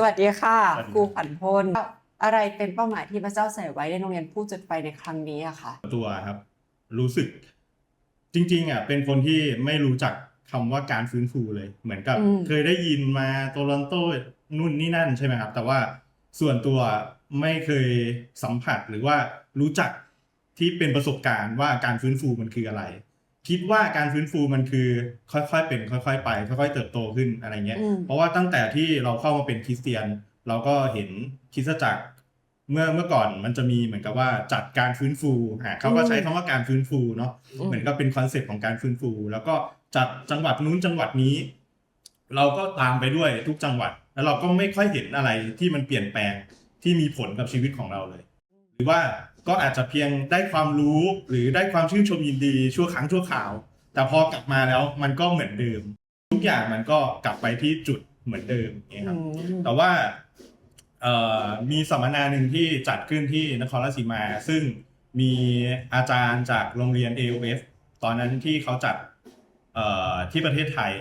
สวัสดีค่ะสวัสดีครูขวัญพลอะไรเป็นเป้าหมายที่พระเจ้าใส่ไว้ในโรงเรียนผู้จุดไฟในครั้งนี้อะค่ะตัวครับ รู้สึก จริงๆอะเป็นคนที่ไม่รู้จักคำว่าการฟื้นฟูเลย เหมือนกับอืมเคยได้ยินมาโตลอนโตนู่นนี่นั่นใช่ไหมครับ แต่ว่าส่วนตัวไม่เคยสัมผัสหรือว่ารู้จักที่เป็นประสบการณ์ว่าการฟื้นฟูมันคืออะไร คิดว่าการฟื้นฟูมันคือค่อยๆเป็นค่อย ๆ ไป ค่อย ๆ เติบโตขึ้นอะไรเงี้ย อืม เพราะว่าตั้งแต่ที่เราเข้ามาเป็นคริสเตียน เราก็เห็นคริสตจักร เมื่อเมื่อก่อนมันจะมีเหมือนกับว่าจัดการฟื้นฟูอะเขาก็ใช้คำว่าการฟื้นฟูเนาะ อืม เหมือนกับเป็นคอนเซ็ปต์ของการฟื้นฟู แล้วก็จัดจังหวัดนู้นจังหวัดนี้ เราก็ตามไปด้วยทุกจังหวัด แล้วเราก็ไม่ค่อยเห็นอะไรที่มันเปลี่ยนแปลงที่มีผลกับชีวิตของเราเลยห รือว่าก็อาจจะเพียงได้ความรู้หรือได้ความชื่นชมยินดีชั่วครั้งชั่วคราว แต่พอกลับมาแล้วมันก็เหมือนเดิม ทุกอย่างมันก็กลับไปที่จุดเหมือนเดิมอย่างเงี้ยครับอืมแต่ว่าเอ่อมีสัมมนาหนึ่งที่จัดขึ้นที่นครราชสีมา ซึ่งมีอาจารย์จากโรงเรียน AOF ตอนนั้นที่เขาจัดเอ่อที่ประเทศไทย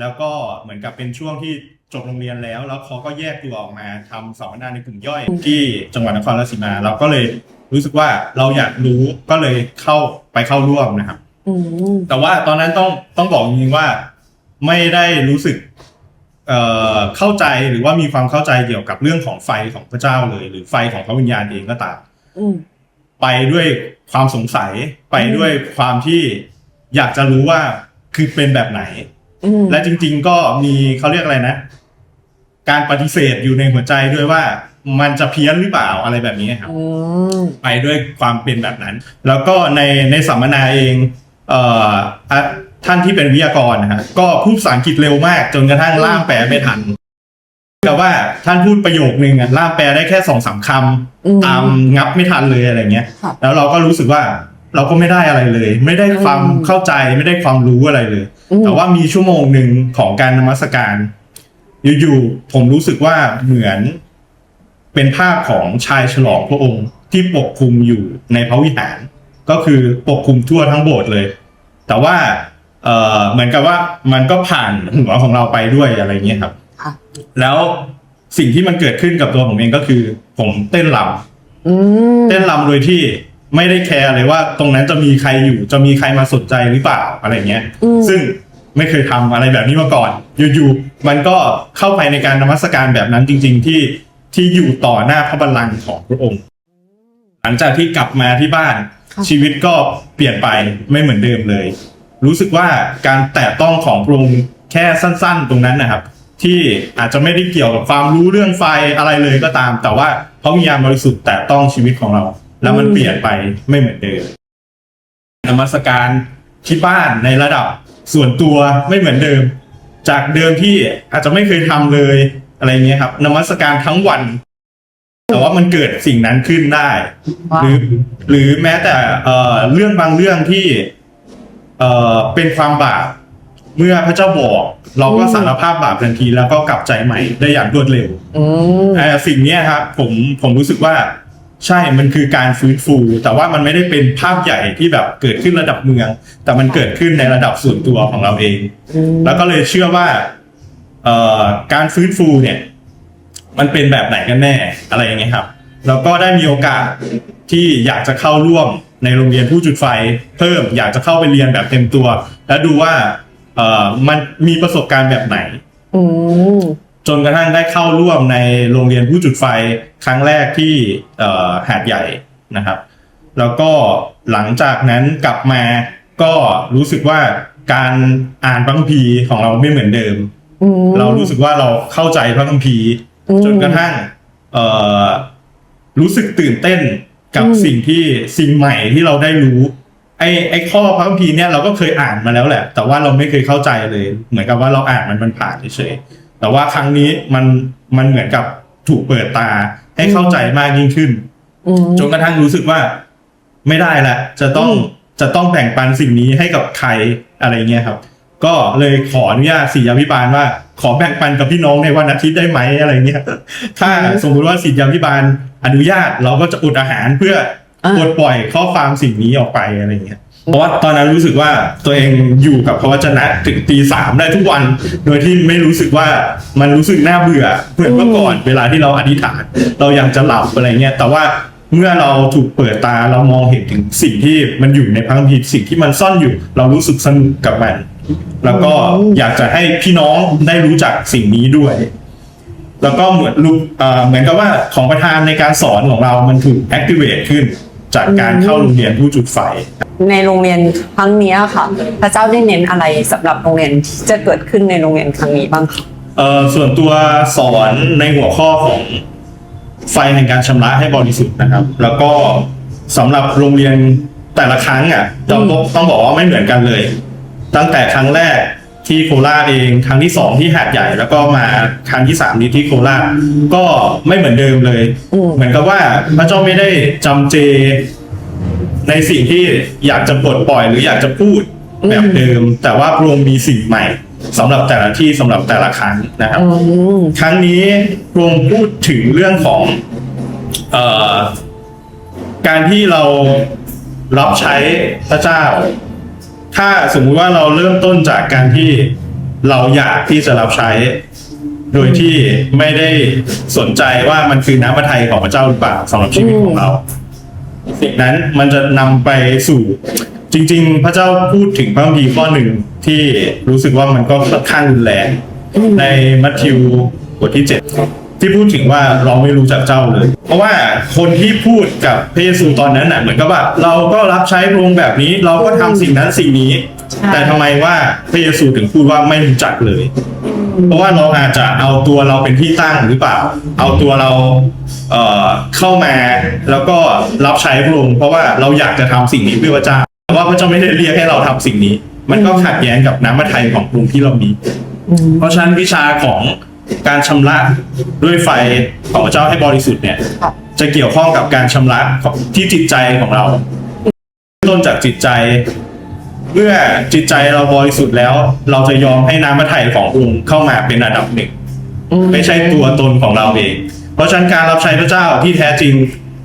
แล้วก็เหมือนกับเป็นช่วงที่ จบโรงเรียนแล้ว แล้วเขาก็แยกตัวออกมาทำสัมมนาในกลุ่มย่อยที่จังหวัดนครราชสีมา เราก็เลยรู้สึกว่าเราอยากรู้ก็เลยเข้าไปเข้าร่วมนะครับ อืม แต่ว่าตอนนั้นต้องต้องบอกจริงๆว่าไม่ได้รู้สึกเอ่อเข้าใจหรือว่ามีความเข้าใจเกี่ยวกับเรื่องของไฟของพระเจ้าเลย หรือไฟของพระวิญญาณเองก็ตาม อืม ไปด้วยความสงสัยไปด้วยความที่อยากจะรู้ว่าคือเป็นแบบไหน อืมและจริง ๆ ก็มีเขาเรียกอะไรนะ การปฏิเสธอยู่ในหัวใจด้วยว่ามันจะเพี้ยนหรือเปล่าอะไรแบบนี้ครับ อืม ไปด้วยความเป็นแบบนั้น แล้วก็ในในสัมมนาเองเอ่ออะท่านที่เป็นวิทยากรนะฮะก็พูดภาษาอังกฤษเร็วมากจนกระทั่งล่ามแปลไม่ทันแต่ว่าท่านพูดประโยคนึงอะล่ามแปลได้แค่สองสามคอืมำตามงับไม่ทันเลยอะไรเงี้ยครับแล้วเราก็รู้สึกว่าเราก็ไม่ได้อะไรเลย ไม่ได้ความอืม เข้าใจไม่ได้ความรู้อะไรเลย อืมแต่ว่ามีชั่วโมงหนึ่งของการนมัสการ อยู่ๆผมรู้สึกว่าเหมือน เป็นภาพของชายฉลองพระองค์ที่ปกคลุมอยู่ในพระวิหาร ก็คือปกคลุมทั่วทั้งโบสถ์เลย แต่ว่าเออเหมือนกับว่ามันก็ผ่านหัวของเราไปด้วยอะไรเงี้ยครับ ค่ะแล้วสิ่งที่มันเกิดขึ้นกับตัวผมเองก็คือ ผมเต้นรำอืมเต้นรำโดยที่ไม่ได้แคร์เลยว่า ตรงนั้นจะมีใครอยู่จะมีใครมาสนใจหรือเปล่าอะไรเงี้ย อืมซึ่ง ไม่เคยทำอะไรแบบนี้มาก่อน อยู่ๆมันก็เข้าไปในการนมัสการแบบนั้นจริง ๆ ที่ที่อยู่ต่อหน้าพระบัลลังก์ของพระองค์ หลังจากที่กลับมาที่บ้านค่ะชีวิตก็เปลี่ยนไปไม่เหมือนเดิมเลย รู้สึกว่าการแตะต้องของพระองค์แค่สั้น ๆ ตรงนั้นนะครับ ที่อาจจะไม่ได้เกี่ยวกับความรู้เรื่องไฟอะไรเลยก็ตาม แต่ว่าพระวิญญาณบริสุทธิ์แตะต้องชีวิตของเรา แล้วมันเปลี่ยนไปไม่เหมือนเดิมนมัสการที่บ้านในระดับ ส่วนตัวไม่เหมือนเดิม จากเดิมที่อาจจะไม่เคยทำเลยอะไรเงี้ยครับนมัสการทั้งวัน แต่ว่ามันเกิดสิ่งนั้นขึ้นได้ว้าวหรือหรือแม้แต่เอ่อเรื่องบางเรื่องที่ เอ่อเป็นความบาปเมื่อพระเจ้าบอก เราก็สารภาพบาปทันทีแล้วก็กลับใจใหม่ได้อย่างรวดเร็ว อืม เอ่อสิ่งเนี้ยครับผมผมรู้สึกว่า ใช่ มันคือการฟื้นฟู แต่ว่ามันไม่ได้เป็นภาพใหญ่ที่แบบเกิดขึ้นระดับเมือง แต่มันเกิดขึ้นในระดับส่วนตัวของเราเองอืมแล้วก็เลยเชื่อว่าเอ่อการฟื้นฟูเนี่ย มันเป็นแบบไหนกันแน่อะไรอย่างเงี้ยครับ แล้วก็ได้มีโอกาสที่อยากจะเข้าร่วมในโรงเรียนผู้จุดไฟ เพิ่มอยากจะเข้าไปเรียนแบบเต็มตัว แล้วดูว่า เอ่อมันมีประสบการณ์แบบไหนอืม จนกระทั่งได้เข้าร่วมในโรงเรียนผู้จุดไฟครั้งแรกที่เอ่อหาดใหญ่นะครับ แล้วก็หลังจากนั้นกลับมาก็รู้สึกว่าการอ่านพระคัมภีร์ของเราไม่เหมือนเดิมอืมเรารู้สึกว่าเราเข้าใจพระคัมภีร์อืมจนกระทั่งเอ่อรู้สึกตื่นเต้นกับอืมสิ่งที่สิ่งใหม่ที่เราได้รู้ ไอ้ไอ้ข้อพระคัมภีร์เนี่ยเราก็เคยอ่านมาแล้วแหละ แต่ว่าเราไม่เคยเข้าใจเลย เหมือนกับว่าเราอ่านมันมันผ่านเฉยๆ แต่ว่าครั้งนี้มันมันเหมือนกับถูกเปิดตาให้เข้าใจมากยิ่งขึ้นอืมจนกระทั่งรู้สึกว่า ไม่ได้ละจะต้องอืมจะต้องแบ่งปันสิ่งนี้ให้กับใครอะไรเงี้ยครับ ก็เลยขออนุญาตศิษยาภิบาลว่า ขอแบ่งปันกับพี่น้องในวันอาทิตย์ได้ไหมอะไรเงี้ยถ้าสมมุติว่าศิษยาภิบาลอนุญาตเราก็จะอดอาหารเพื่ออ่าปลดปล่อยข้อความสิ่งนี้ออกไปอะไรเงี้ย เพราะว่าตอนนั้นรู้สึกว่าตัวเองอยู่กับพระวจนะถึงตีสามได้ทุกวัน โดยที่ไม่รู้สึกว่ามันรู้สึกน่าเบื่อเหมือนเมื่อก่อนเวลาที่เราอธิษฐาน เราอยากจะหลับอะไรเงี้ยแต่ว่าเมื่อเราถูกเปิดตาเรามองเห็นถึงสิ่งที่มันอยู่ในพระคัมภีร์สิ่งที่มันซ่อนอยู่ เรารู้สึกสนุกกับมัน แล้วก็อยากจะให้พี่น้องได้รู้จักสิ่งนี้ด้วย แล้วก็เหมือนลูกเอ่อเหมือนกับว่าของประธานในการสอนของเรามันถูก activate ขึ้น จากการเข้าโรงเรียนผู้จุดไฟ ในโรงเรียนครั้งเนี้ยค่ะ พระเจ้าได้เน้นอะไรสำหรับโรงเรียนที่จะเกิดขึ้นในโรงเรียนครั้งนี้บ้างคะเอ่อส่วนตัวสอนในหัวข้อของไฟแห่งการชำระให้บริสุทธิ์นะครับ แล้วก็สำหรับโรงเรียนแต่ละครั้งอะต้องต้องบอกว่าไม่เหมือนกันเลย ตั้งแต่ครั้งแรกที่โคราชเองครั้งที่สองที่หาดใหญ่แล้วก็มาครั้งที่สามนี้ที่โคราชก็ไม่เหมือนเดิมเลย เหมือนกับว่าพระเจ้าไม่ได้จำเจ ในสิ่งที่อยากจะปลดปล่อยหรืออยากจะพูดแบบเดิม แต่ว่าพระองค์มีสิ่งใหม่สำหรับแต่ละที่สำหรับแต่ละครั้งนะครับ ครั้งนี้พระองค์พูดถึงเรื่องของเอ่อการที่เรารับใช้พระเจ้า ถ้าสมมุติว่าเราเริ่มต้นจากการที่เราอยากที่จะรับใช้ โดยที่ไม่ได้สนใจว่ามันคือน้ำพระทัยของพระเจ้าหรือเปล่าสำหรับชีวิตของเรา สิ่งนั้นมันจะนำไปสู่จริง ๆ พระเจ้าพูดถึงพระคัมภีร์ข้อหนึ่งที่รู้สึกว่ามันก็ค่อนข้างรุนแรงในมัทธิวบทที่7ที่พูดถึงว่าเราไม่รู้จักเจ้าเลย เพราะว่าคนที่พูดกับพระเยซูตอนนั้นน่ะเหมือนกับว่าเราก็รับใช้พระองค์แบบนี้เราก็ทำสิ่งนั้นสิ่งนี้ แต่ทำไมว่าพระเยซูถึงพูดว่าไม่รู้จักเลย เพราะว่าเราอาจจะเอาตัวเราเป็นที่ตั้งหรือเปล่า เอาตัวเราเอ่อเข้ามาแล้วก็รับใช้พระองค์เพราะว่าเราอยากจะทำสิ่งนี้เพื่อพระเจ้าแต่ว่าพระเจ้าไม่ได้เรียกให้เราทำสิ่งนี้ มันก็ขัดแย้งกับน้ำพระทัยของพระองค์ที่เรามี เพราะฉะนั้นวิชาของการชำระด้วยไฟของพระเจ้าให้บริสุทธิ์เนี่ย จะเกี่ยวข้องกับการชำระที่จิตใจของเรา ต้นจากจิตใจ เมื่อจิตใจเราบริสุทธิ์แล้ว เราจะยอมให้น้ำพระทัยขององค์เข้ามาเป็นอันดับหนึ่งไม่ใช่ตัวตนของเราเอง เพราะฉะนั้นการรับใช้พระเจ้าที่แท้จริง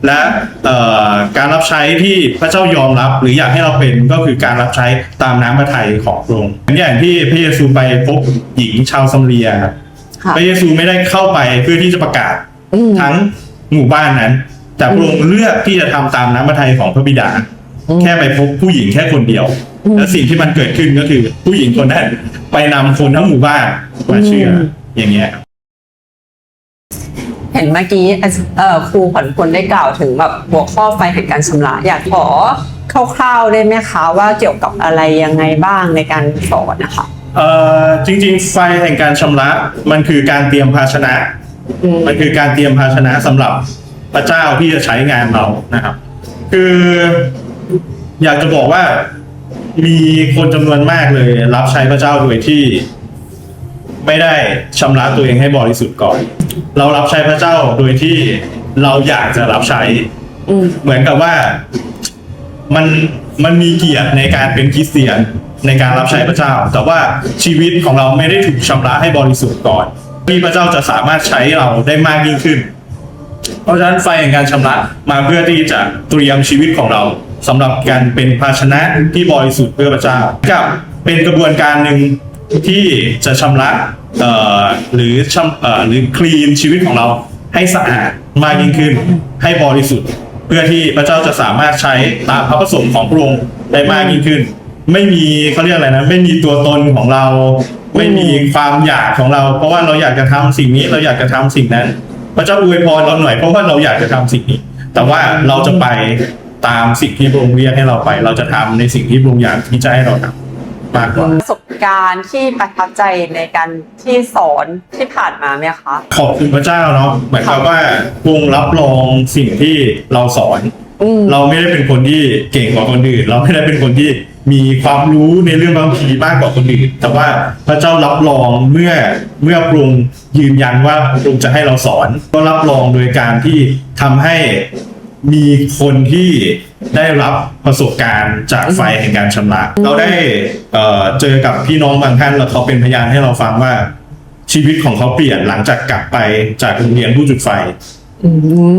และเอ่อการรับใช้ที่พระเจ้ายอมรับ หรืออยากให้เราเป็นก็คือการรับใช้ตามน้ำพระทัยของพระองค์อย่างที่พระเยซูไปพบหญิงชาวซัมเรียครับค่ะพระเยซูไม่ได้เข้าไปเพื่อที่จะประกาศอืมทั้งหมู่บ้านนั้น แต่พระองค์เลือกที่จะทำตามน้ำพระทัยของพระบิดา แค่ไปพบผู้หญิงแค่คนเดียว และสิ่งที่มันเกิดขึ้นก็คือ ผู้หญิงคนนั้นไปนำคนทั้งหมู่บ้านมาเชื่อออย่างเงี้ยเห็นเมื่อกี้เอ่อครูขวัญพลได้กล่าวถึงแบบหัวข้อไฟแห่งการชำระ อยากขอคร่าวๆได้ไหมคะว่าเกี่ยวกับอะไรยังไงบ้างในการสอนนะคะเอ่อจริงๆ ไฟแห่งการชำระมันคือการเตรียมภาชนะอืมมันคือการเตรียมภาชนะสำหรับพระเจ้าที่จะใช้งานเรานะครับ คือ อยากจะบอกว่า มีคนจำนวนมากเลย รับใช้พระเจ้าโดยที่ ไม่ได้ชำระตัวเองให้บริสุทธิ์ก่อน เรารับใช้พระเจ้าโดยที่เราอยากจะรับใช้ อืม เหมือนกับว่ามันมันมีเกียรติในการเป็นคริสเตียนในการรับใช้พระเจ้า แต่ว่าชีวิตของเราไม่ได้ถูกชำระให้บริสุทธิ์ก่อนที่พระเจ้าจะสามารถใช้เราได้มากยิ่งขึ้น เพราะฉะนั้นไฟแห่งการชำระมาเพื่อที่จะเตรียมชีวิตของเรา สำหรับการเป็นภาชนะที่บริสุทธิ์เพื่อพระเจ้ากับเป็นกระบวนการหนึ่งที่จะชำระหรือชำเอ่อหรือคลีนชีวิตของเราให้สะอาดมากยิ่งขึ้นให้บริสุทธิ์ เพื่อที่พระเจ้าจะสามารถใช้ตามพระประสงค์ของพระองค์ได้มากยิ่งขึ้น ไม่มีเขาเรียกอะไรนะไม่มีตัวตนของเรา ไม่มีความอยากของเรา เพราะว่าเราอยากจะทำสิ่งนี้เราอยากจะทำสิ่งนั้น พระเจ้าอวยพรเราหน่อยเพราะว่าเราอยากจะทำสิ่งนี้ แต่ว่าเราจะไป ตามสิ่งที่พระองค์เรียกให้เราไป เราจะทำในสิ่งที่พระองค์อยากที่จะให้เราทำมากกว่า ประสบการณ์ที่ประทับใจในการที่สอนที่ผ่านมาไหมคะ ขอบคุณพระเจ้าเนาะเหมือนกับว่าพระองค์รับรองสิ่งที่เราสอน อืม เราไม่ได้เป็นคนที่เก่งกว่าคนอื่น เราไม่ได้เป็นคนที่มีความรู้ในเรื่องบางทีมากกว่าคนอื่น แต่ว่าพระเจ้ารับรองเมื่อเมื่อพระองค์ยืนยันว่าพระองค์จะให้เราสอน ก็รับรองโดยการที่ทำให้ มีคนที่ได้รับประสบการณ์จากไฟแห่งการชำระ เราได้เอ่อเจอกับพี่น้องบางท่านแล้วเขาเป็นพยานให้เราฟังว่า ชีวิตของเขาเปลี่ยนหลังจากกลับไปจากโรงเรียนผู้จุดไฟ อื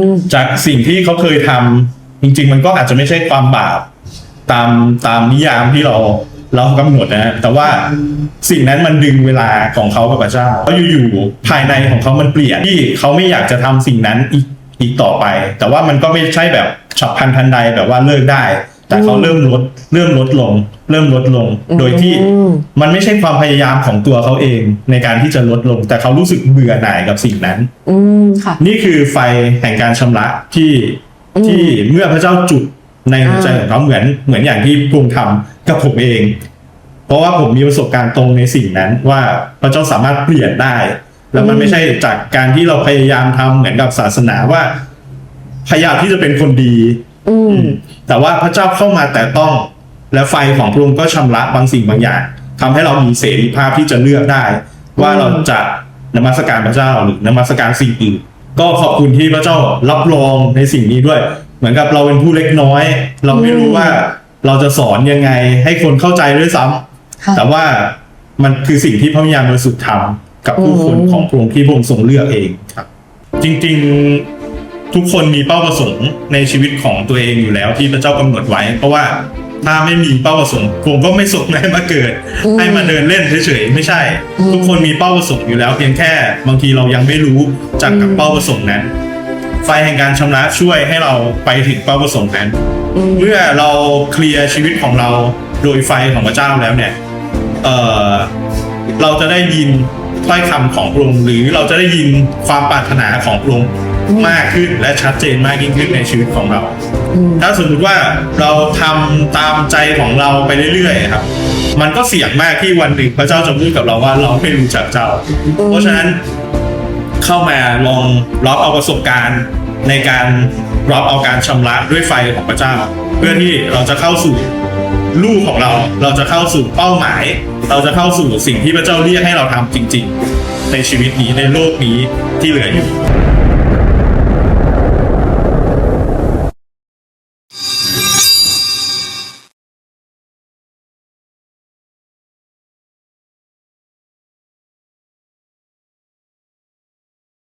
ม จากสิ่งที่เขาเคยทำจริง ๆ มันก็อาจจะไม่ใช่ความบาปตามตามนิยามที่เราเรากำหนดนะฮะแต่ว่าสิ่งนั้นมันดึงเวลาของเขากับพระเจ้าเขาอยู่ๆภายในของเขามันเปลี่ยนที่เขาไม่อยากจะทำสิ่งนั้นอีก อีกต่อไป แต่ว่ามันก็ไม่ใช่แบบฉับพลันทันใดแบบว่าเลิกได้ แต่เขาเริ่มลดเริ่มลดลง เริ่มลดลง โดยที่อืมมันไม่ใช่ความพยายามของตัวเขาเองในการที่จะลดลง แต่เขารู้สึกเบื่อหน่ายกับสิ่งนั้น อืมค่ะนี่คือไฟแห่งการชำระที่อืมที่เมื่อพระเจ้าจุดในหัวใจอ่าของเขาเหมือนเหมือนอย่างที่พระองค์ทำกับผมเอง เพราะว่าผมมีประสบการณ์ตรงในสิ่งนั้นว่าพระเจ้าสามารถเปลี่ยนได้ แล้วมันไม่ใช่จากการที่เราพยายามทำเหมือนกับศาสนาว่า พยายามที่จะเป็นคนดี อืมแต่ว่าพระเจ้าเข้ามาแต่ต้อง และไฟของพระองค์ก็ชำระบางสิ่งบางอย่างทำให้เรามีเสรีภาพที่จะเลือกได้ ว่าเราจะนมัสการพระเจ้าหรือนมัสการสิ่งอื่นก็ขอบคุณที่พระเจ้ารับรองในสิ่งนี้ด้วย เหมือนกับเราเป็นผู้เล็กน้อย เราไม่รู้ว่าเราจะสอนยังไง ให้คนเข้าใจด้วยซ้ำค่ะแต่ว่ามันคือสิ่งที่พระวิญญาณบริสุทธิ์ทำ กับผู้คนอืมของพระองค์ที่พระองค์ทรงเลือกเองครับ จริงๆทุกคนมีเป้าประสงค์ในชีวิตของตัวเองอยู่แล้วที่พระเจ้ากำหนดไว้ เพราะว่าถ้าไม่มีเป้าประสงค์ผมก็ไม่สมให้มาเกิดอืมให้มาเดินเล่นเฉยๆไม่ใช่อืมทุกคนมีเป้าประสงค์อยู่แล้ว เพียงแค่บางทีเรายังไม่รู้จากกับอืมเป้าประสงค์นั้นไฟแห่งการชำระช่วยให้เราไปถึงเป้าประสงค์นั้นอืมเมื่อเราเคลียร์ชีวิตของเราโดยไฟของพระเจ้าแล้วเนี่ย เออเราจะได้ยิน ถ้อยคำของพระองค์หรือเราจะได้ยินความปรารถนาของพระองค์อืมมากขึ้นและชัดเจนมากยิ่งขึ้นในชีวิตของเราอืมถ้าสมมติว่าเราทำตามใจของเราไปเรื่อยๆครับ มันก็เสี่ยงมากที่วันหนึ่งพระเจ้าจะพูดกับเราว่าเราไม่รู้จักเจ้า เพราะฉะนั้นเข้ามาลองรับเอาประสบการณ์ในการรับเอาการชำระด้วยไฟของพระเจ้า เพื่อที่เราจะเข้าสู่ ลูกของเราเราจะเข้าสู่เป้าหมาย เราจะเข้าสู่สิ่งที่พระเจ้าเรียกให้เราทำจริง ๆ ในชีวิตนี้ในโลกนี้ที่เหลืออยู่